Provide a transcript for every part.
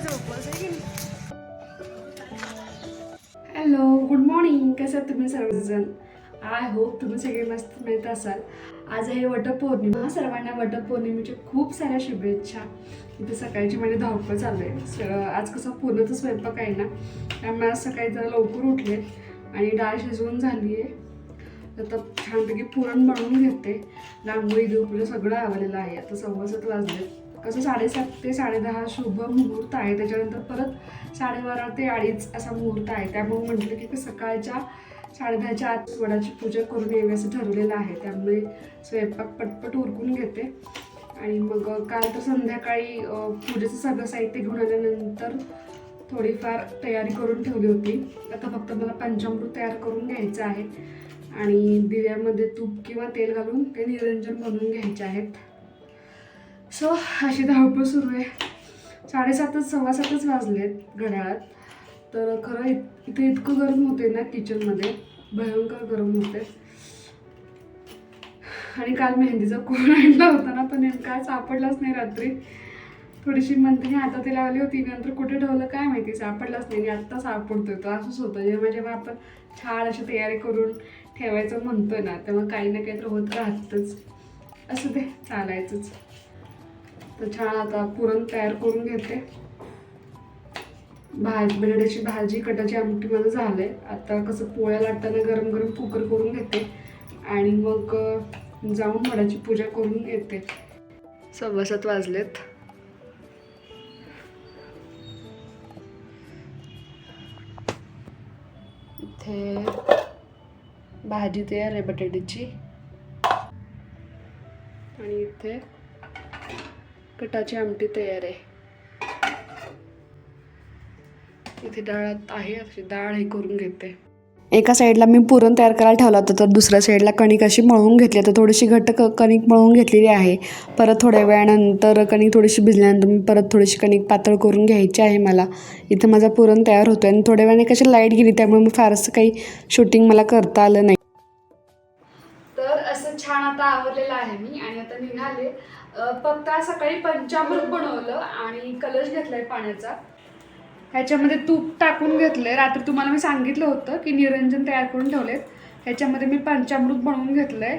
करायचा उपवास आहे की हॅलो गुड मॉर्निंग कसं आहात तुम्ही सर्वजण? आय होप तुम्ही सगळे मस्त मिळत असाल. आज आहे वटपौर्णिमा. सर्वांना वटपौर्णिमेच्या खूप साऱ्या शुभेच्छा. इथे सकाळची माझी धावपळ चालू आहे. स- आज कसं पूर्ण तर स्वयंपाक आहे ना त्यामुळे आज सकाळी जरा लवकर उठले आणि डाळ शिजवून झाली आहे. आता छानपैकी पुरण बनवून घेते. रांगोळी देवपूजा सगळं आवडलेलं आहे. आता सव्वा सात वाजले. कसं साडेसात ते साडेदहा शुभ मुहूर्त आहे. त्याच्यानंतर परत साडेबारा ते अडीच असा मुहूर्त आहे. त्यामुळे म्हटलं की सकाळच्या साडेदहाच्या आत वडाची पूजा करून यावी असं ठरवलेलं आहे. त्यामुळे स्वयंपाक पटपट उरकून घेते. आणि मग काल तर संध्याकाळी पूजेचं सगळं साहित्य घेऊन आल्यानंतर थोडीफार तयारी करून ठेवली होती. आता फक्त मला पंचामृत तयार करून घ्यायचं आहे. आणि दिव्यामध्ये तूप किंवा तेल घालून ते निरंजन बनवून घ्यायचे आहेत. सो अशी धावपळ सुरू आहे. साडेसातच सव्वा सातच वाजलेत घड्याळात. तर खरं इत इथे इतकं गरम होते ना किचनमध्ये. भयंकर गरम होते आणि काल मेहंदीचा कोण आणला होता ना पण नेमका सापडलाच नाही रात्री. थोडीशी मंथनी हातात लावली होती. नंतर कुठे ठेवलं काय माहिती? सापडलाच नाही. आणि आत्ता सापडतोय तो. असंच होतं. जेव्हा जेव्हा आपण छान अशी तयारी करून ठेवायचं म्हणतोय ना तेव्हा काही ना काही तर होत राहतच. असं ते चालायचंच. तर छान आता पुरण तयार करून घेते. भाजी बटाट्याची भाजी कटाची आमटी माझं झालं आहे आता कसं पोळ्या लाटताना गरम गरम कुकर करून घेते. आणि मग जाऊन वडाची पूजा करून येते. सव्वा सात वाजलेत. इथे भाजी तयार आहे बटाट्याची. आणि इथे कटाची आमटी तयार आहे. इथे डाळात आहे अशी डाळ हे करून घेते. एका साईडला मी पुरण तयार करायला ठेवला होता तर दुसऱ्या साईडला कणिक अशी मळून घेतली तर थोडीशी घट्ट क कणिक मळून घेतलेली आहे. परत थोड्या वेळानंतर कणिक थोडीशी भिजल्यानंतर मी परत थोडीशी कणिक पातळ करून घ्यायची आहे मला. इथं माझा पुरण तयार होतो आणि थोड्या वेळाने कशी लाइट गेली त्यामुळे मी फारसं काही शूटिंग मला करता आलं नाही. तर असं छान आता आवरलेलं आहे मी आणि आता निघाले. पत्ता फक्त सकाळी पंचामृत बनवलं आणि कलश घेतलाय पाण्याचा. ह्याच्यामध्ये तूप टाकून घेतलंय. रात्री तुम्हाला मी सांगितलं होतं की निरंजन तयार करून ठेवलेत. ह्याच्यामध्ये मी पंचामृत बनवून घेतलंय.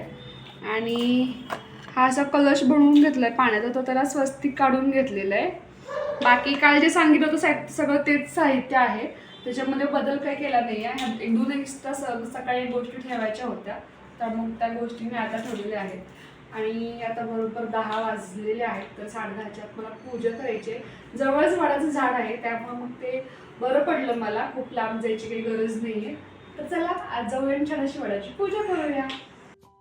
आणि हा असा कलश बनवून घेतलाय पाण्याचा तो त्याला स्वस्तिक काढून घेतलेला आहे बाकी काल जे सांगितलं होतं साहित्य सगळं तेच साहित्य आहे. त्याच्यामध्ये बदल काही केला नाही आहे एक दोन एक्स्ट्रा स सकाळी गोष्टी ठेवायच्या होत्या. तर मग त्या गोष्टी मी आता ठेवलेल्या आहेत. आणि आता बरोबर दहा वाजलेले आहेत तर साडेदहाच्या आत मला पूजा करायची आहे. जवळच वडाचं झाड आहे त्यामुळे मग ते बरं पडलं मला. खूप लांब जायची काही गरज नाही आहे तर चला आज जाऊया छान अशी वडाची पूजा करूया.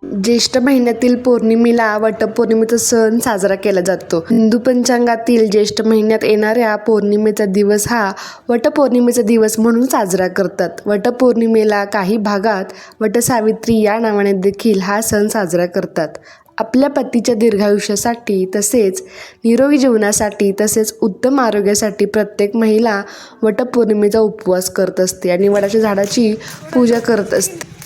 ज्येष्ठ महिन्यातील पौर्णिमेला वटपौर्णिमेचा सण साजरा केला जातो. हिंदू पंचांगातील ज्येष्ठ महिन्यात येणाऱ्या पौर्णिमेचा दिवस हा वटपौर्णिमेचा दिवस म्हणून साजरा करतात. वटपौर्णिमेला काही भागात वटसावित्री या नावाने देखील हा सण साजरा करतात. आपल्या पतीच्या दीर्घायुष्यासाठी तसेच निरोगी जीवनासाठी तसेच उत्तम आरोग्यासाठी प्रत्येक महिला वटपौर्णिमेचा उपवास करत असते आणि वडाच्या झाडाची पूजा करत असते.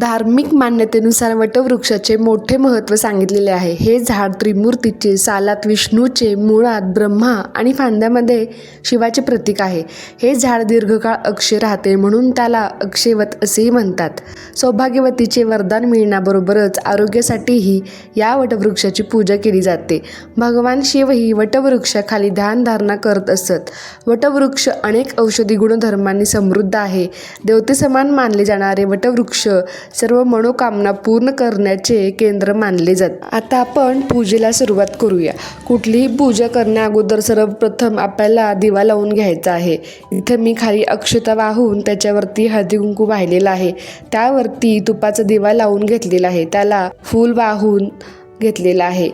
धार्मिक मान्यतेनुसार वटवृक्षाचे मोठे महत्त्व सांगितलेले आहे. हे झाड त्रिमूर्तीचे सालात विष्णूचे मुळात ब्रह्मा आणि फांद्यामध्ये शिवाचे प्रतीक आहे. हे झाड दीर्घकाळ अक्षय राहते म्हणून त्याला अक्षयवत असेही म्हणतात. सौभाग्यवतीचे वरदान मिळण्याबरोबरच आरोग्यासाठीही या वटवृक्षाची पूजा केली जाते. भगवान शिवही वटवृक्षाखाली ध्यानधारणा करत असत. वटवृक्ष अनेक औषधी गुणधर्मांनी समृद्ध आहे. देवतेसमान मानले जाणारे वटवृक्ष सर्व मनोकामना पूर्ण करण्याचे केंद्र मानले जाते. आता आपण पूजेला सुरुवात करूया. कुठलीही पूजा करण्या अगोदर सर्वप्रथम आपल्याला दिवा लावून घ्यायचा आहे. इथे मी खाली अक्षता वाहून त्याच्यावरती हळदी कुंकू वाहिलेला आहे. त्यावरती तुपाचा दिवा लावून घेतलेला आहे. त्याला फूल वाहून घेतलेला आहे.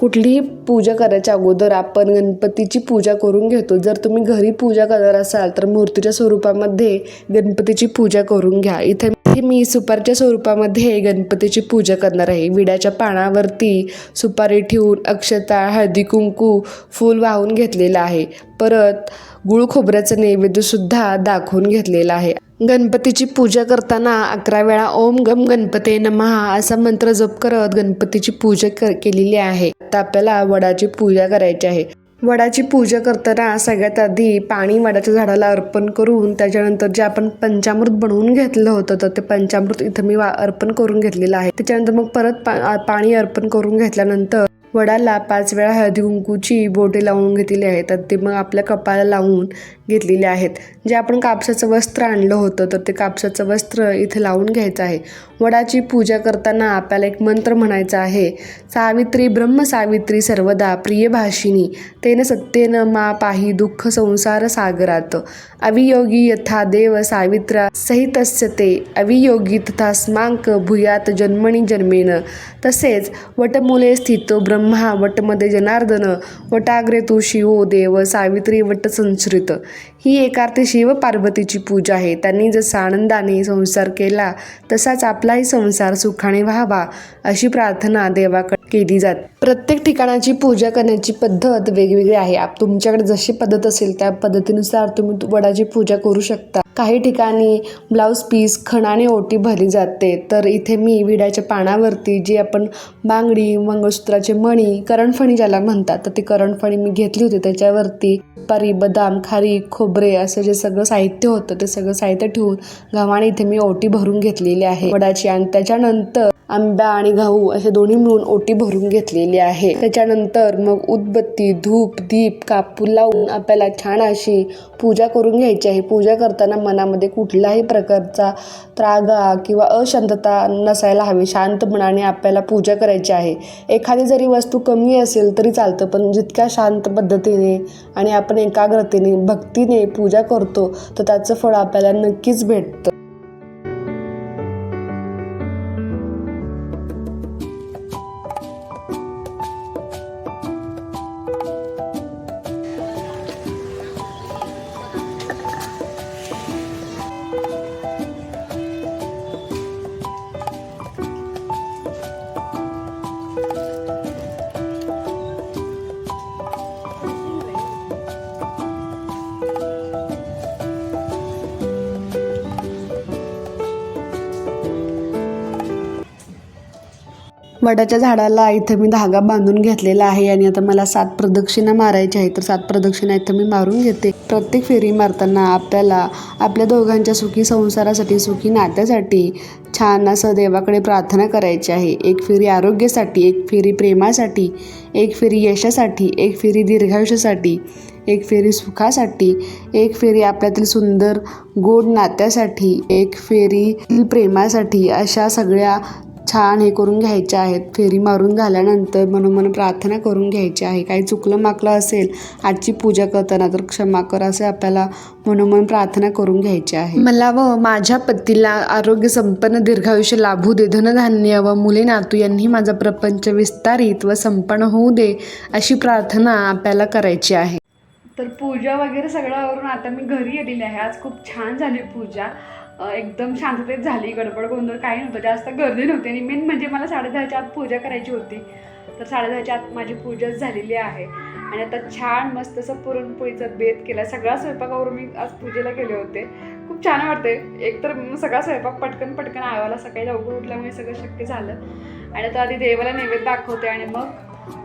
कुठलीही पूजा करायच्या अगोदर आपण गणपतीची पूजा करून घेतो. जर तुम्ही घरी पूजा करणार असाल तर मूर्तीच्या स्वरूपामध्ये गणपतीची पूजा करून घ्या. इथे इथे मी सुपारीच्या स्वरूपामध्ये गणपतीची पूजा करणार आहे. विड्याच्या पानावरती सुपारी ठेवून अक्षता हळदी कुंकू फूल वाहून घेतलेलं आहे. परत गुळ खोबऱ्याचं नैवेद्यसुद्धा दाखवून घेतलेलं आहे. गणपतीची पूजा करताना अकरा वेळा ओम गम गणपते नमहा असा मंत्र जप करत गणपतीची पूजा केलेली आहे. आता आपल्याला वडाची पूजा करायची आहे. वडाची पूजा करताना सगळ्यात आधी पाणी वडाच्या झाडाला अर्पण करून त्याच्यानंतर जे आपण पंचामृत बनवून घेतलं होतं तर ते पंचामृत इथं मी वा अर्पण करून घेतलेलं आहे. त्याच्यानंतर मग परत पा पाणी अर्पण करून घेतल्यानंतर वडाला पाच वेळा हळदी कुंकूची बोटे लावून घेतलेली आहेत. तर ते मग आपल्या कपाळाला लावून घेतलेले आहेत. जे आपण कापसाचं वस्त्र आणलं होतं तर ते कापसाचं वस्त्र इथे लावून घ्यायचं आहे. वडाची पूजा करताना आपल्याला एक मंत्र म्हणायचा आहे. सावित्री ब्रह्म सावित्री सर्वदा प्रियभाषिणी तेन सत्येन मा पाही दुःख संसार सागरात. अवियोगी यथा देव सावित्रा सहितस्य ते. अवियोगी तथा स्मांक भूयात जन्मणी जन्मेन. तसेच वटमुले स्थितो ब्रह्म वटमध्ये जनार्दन वटाग्रे तू शिवो देव सावित्री वट संश्रित ही एकार्थी शिव पार्वतीची पूजा आहे. त्यांनी जसा आनंदाने संसार केला तसाच आपलाही संसार सुखाने व्हावा अशी प्रार्थना देवाकडे केली जाते. प्रत्येक ठिकाणाची पूजा करण्याची पद्धत वेगवेगळी आहे. तुमच्याकडे जशी पद्धत असेल त्या पद्धतीनुसार तुम्ही वडाची पूजा करू शकता. काही ठिकाणी ब्लाऊज पीस खणाने ओटी भरली जाते. तर इथे मी विड्याच्या पानावरती जे आपण बांगडी मंगळसूत्राचे मणी करणफणी ज्याला म्हणतात तर ती करणफणी मी घेतली होती. त्याच्यावरती सुपारी बदाम खारी खोबरे असं जे सगळं साहित्य होतं ते सगळं साहित्य ठेवून गव्हाणे इथे मी ओटी भरून घेतलेली आहे. वडाची आणि त्याच्यानंतर आंबा आणि गहू असे दोन्ही मिळून ओटी भरून घेतलेली आहे. त्याच्यानंतर मग उदबत्ती धूप दीप कापूर लावून आपल्याला छान अशी पूजा करून घ्यायची आहे. पूजा करताना मनामध्ये कुठल्याही प्रकारचा त्रागा किंवा अशांतता नसायला हवी. शांत मनाने आपल्याला पूजा करायची आहे. एखादी जरी वस्तू कमी असेल तरी चालतं पण जितक्या शांत पद्धतीने आणि आपण एकाग्रतेने भक्तीने पूजा करतो तर त्याचं फळ आपल्याला नक्कीच भेटतं. वडाच्या झाडाला इथं मी धागा बांधून घेतलेला आहे आणि आता मला सात प्रदक्षिणा मारायची आहे तर सात प्रदक्षिणा इथं मी मारून घेते. प्रत्येक फेरी मारताना आपल्याला आपल्या दोघांच्या सुखी संसारासाठी सुखी नात्यासाठी छान असं देवाकडे प्रार्थना करायची आहे. एक फेरी आरोग्यासाठी एक फेरी प्रेमासाठी एक फेरी यशासाठी एक फेरी दीर्घायुष्यासाठी एक फेरी सुखासाठी एक फेरी आपल्यातील सुंदर गोड नात्यासाठी एक फेरी प्रेमासाठी अशा सगळ्या छान हे करून घ्यायच्या आहेत. फेरी मारून झाल्यानंतर मनोमन प्रार्थना करून घ्यायची आहे. काही चुकलं माकलं असेल आजची पूजा करताना तर क्षमा कर असे आपल्याला मनोमन प्रार्थना करून घ्यायची आहे. मला व माझ्या पतीला आरोग्य संपन्न दीर्घायुष्य लाभू दे धनधान्य व मुले नातू यांनी माझा प्रपंच विस्तारित व संपन्न होऊ दे अशी प्रार्थना आपल्याला करायची आहे. तर पूजा वगैरे सगळं आवरून आता मी घरी आलेली आहे. आज खूप छान झाली पूजा. एकदम शांततेत झाली गडबड गोंधळ काही नव्हतं. जास्त गर्दी नव्हती आणि मेन म्हणजे मला साडेदहाच्या आत पूजा करायची होती. तर साडेदहाच्या आत माझी पूजाच झालेली आहे. आणि आता छान मस्त असं पुरणपोळीचा बेत केला. सगळा स्वयंपाकावरून मी आज पूजेला गेले होते. खूप छान वाटते एकतर सगळा स्वयंपाक पटकन पटकन आवाला. सकाळी लवकर उठल्यामुळे सगळं शक्य झालं. आणि आता आधी देवाला नैवेद्य दाखवते आणि मग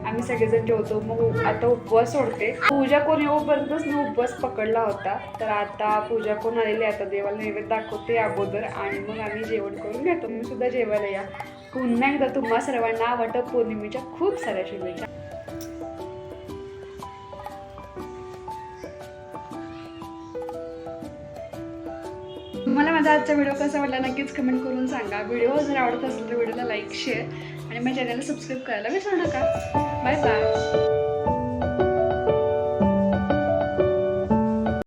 आम्ही सगळेजण ठेवतो मग आता उपवास सोडते. पूजा कोण येऊपर्यंतच मी उपवास पकडला होता. तर आता पूजा कोण आलेली आहे आता देवाला नैवेद्य दाखवते अगोदर आणि मग आम्ही जेवण करून घेतो. मी सुद्धा जेवायला या. पुन्हा एकदा तुम्हा सर्वांना वाटत पौर्णिमेच्या खूप साऱ्या शुभेच्छा. तुम्हाला माझा आजचा व्हिडिओ कसा वाटला नक्कीच कमेंट करून सांगा. व्हिडिओ जर आवडत असेल तर व्हिडिओला लाईक शेअर आणि माझ्या चॅनलला सबस्क्राईब करायला विसरू नका. Bye bye.